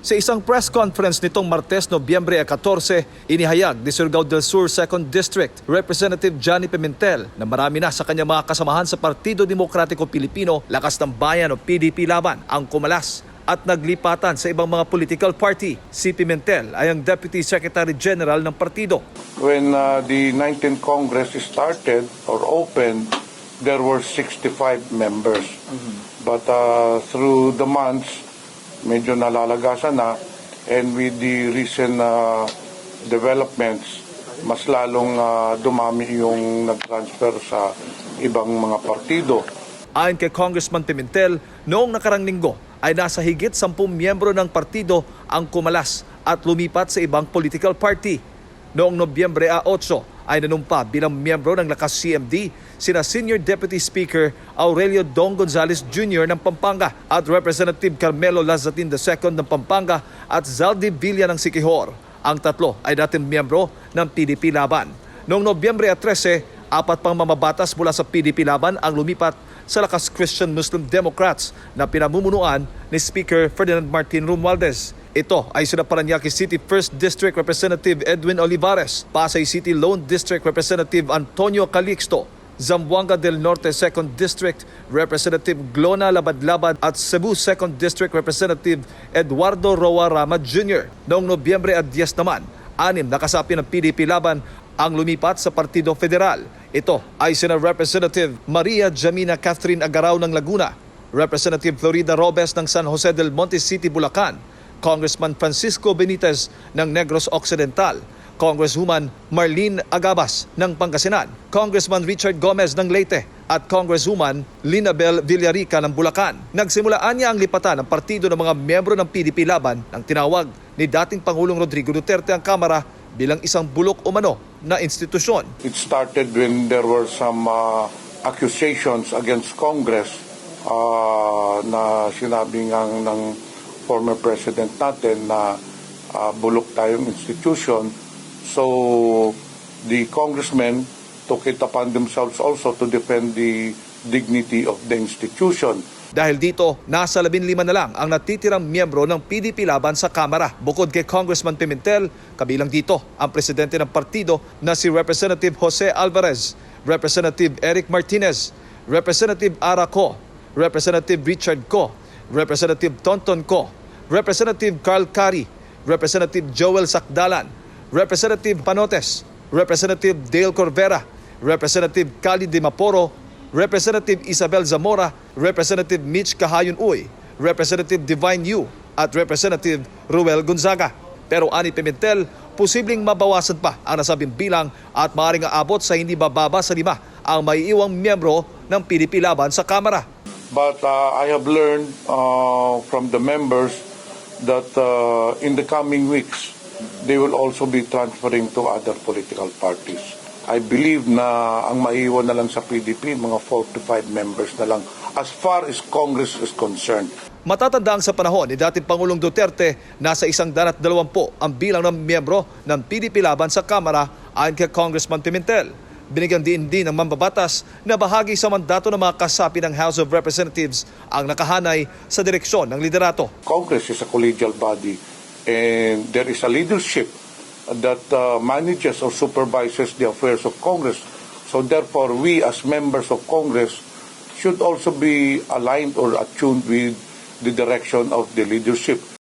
Sa isang press conference nitong Martes, Nobyembre 14, inihayag ni Surigao del Sur 2nd District Representative Johnny Pimentel na marami na sa kanyang mga kasamahan sa Partido Demokratiko Pilipino, Lakas ng Bayan o PDP Laban ang kumalas at naglipatan sa ibang mga political party. Si Pimentel ay ang Deputy Secretary General ng partido. When uh, the 19th Congress started or opened, there were 65 members. But uh, through the months, medyo nalalagasan na and with the recent uh, developments, mas lalong uh, dumami yung nag-transfer sa ibang mga partido. Ayon kay Congressman Pimentel, noong nakarang linggo ay nasa higit 10 miyembro ng partido ang kumalas at lumipat sa ibang political party. Noong Nobyembre 8 ay nanumpa bilang miyembro ng Lakas CMD sina Senior Deputy Speaker Aurelio Dong Gonzales Jr. ng Pampanga at Representative Carmelo Lazatin II ng Pampanga at Zaldi Villa ng Sikihor. Ang tatlo ay dating miyembro ng PDP Laban. Noong Nobyembre 13, apat pang mamabatas mula sa PDP Laban ang lumipat sa Lakas Christian Muslim Democrats na pinamumunuan ni Speaker Ferdinand Martin Romualdez. Ito ay sina Paranaque City 1st District Representative Edwin Olivares, Pasay City Lone District Representative Antonio Calixto, Zamboanga del Norte 2nd District Representative Glona Labadlabad at Cebu 2nd District Representative Eduardo Roa Rama Jr. Noong Nobyembre at 10 naman, anim na kasapi ng PDP laban ang lumipat sa Partido Federal. Ito ay sina Representative Maria Jamina Catherine Agaraw ng Laguna, Representative Florida Robes ng San Jose del Monte City, Bulacan, Congressman Francisco Benitez ng Negros Occidental, Congresswoman Marlene Agabas ng Pangasinan, Congressman Richard Gomez ng Leyte at Congresswoman Linabel Villarica ng Bulacan. Nagsimulaan niya ang lipatan ng partido ng mga miyembro ng PDP Laban ng tinawag ni dating Pangulong Rodrigo Duterte ang Kamara bilang isang bulok umano na institusyon. It started when there were some uh, accusations against Congress uh, na sinabi nga ng former president natin na uh, bulok tayong institution. So the congressmen took it upon themselves also to defend the dignity of the institution. Dahil dito, nasa 15 na lang ang natitirang miyembro ng PDP laban sa Kamara. Bukod kay Congressman Pimentel, kabilang dito ang presidente ng partido na si Representative Jose Alvarez, Representative Eric Martinez, Representative Ara Co, Representative Richard Co, Representative Tonton Co, Representative Carl Cari, Representative Joel Sakdalan, Representative Panotes, Representative Dale Corvera, Representative Cali de Maporo, Representative Isabel Zamora, Representative Mitch Kahayon Uy, Representative Divine Yu, at Representative Ruel Gonzaga. Pero ani Pimentel, posibleng mabawasan pa ang nasabing bilang at maaaring aabot sa hindi bababa sa lima ang maiiwang miyembro ng PDP laban sa Kamara. But uh, I have learned uh, from the members that uh, in the coming weeks, they will also be transferring to other political parties. I believe na ang maiiwan na lang sa PDP, mga 4 to 5 members na lang as far as Congress is concerned. Matatandaan sa panahon ni dating Pangulong Duterte, nasa isang darat dalawampu ang bilang ng miyembro ng PDP laban sa Kamara ayon kay Congressman Pimentel. Binigyan din din ng mambabatas na bahagi sa mandato ng mga kasapi ng House of Representatives ang nakahanay sa direksyon ng liderato. Congress is a collegial body and there is a leadership that uh, manages or supervises the affairs of Congress. So therefore, we as members of Congress should also be aligned or attuned with the direction of the leadership.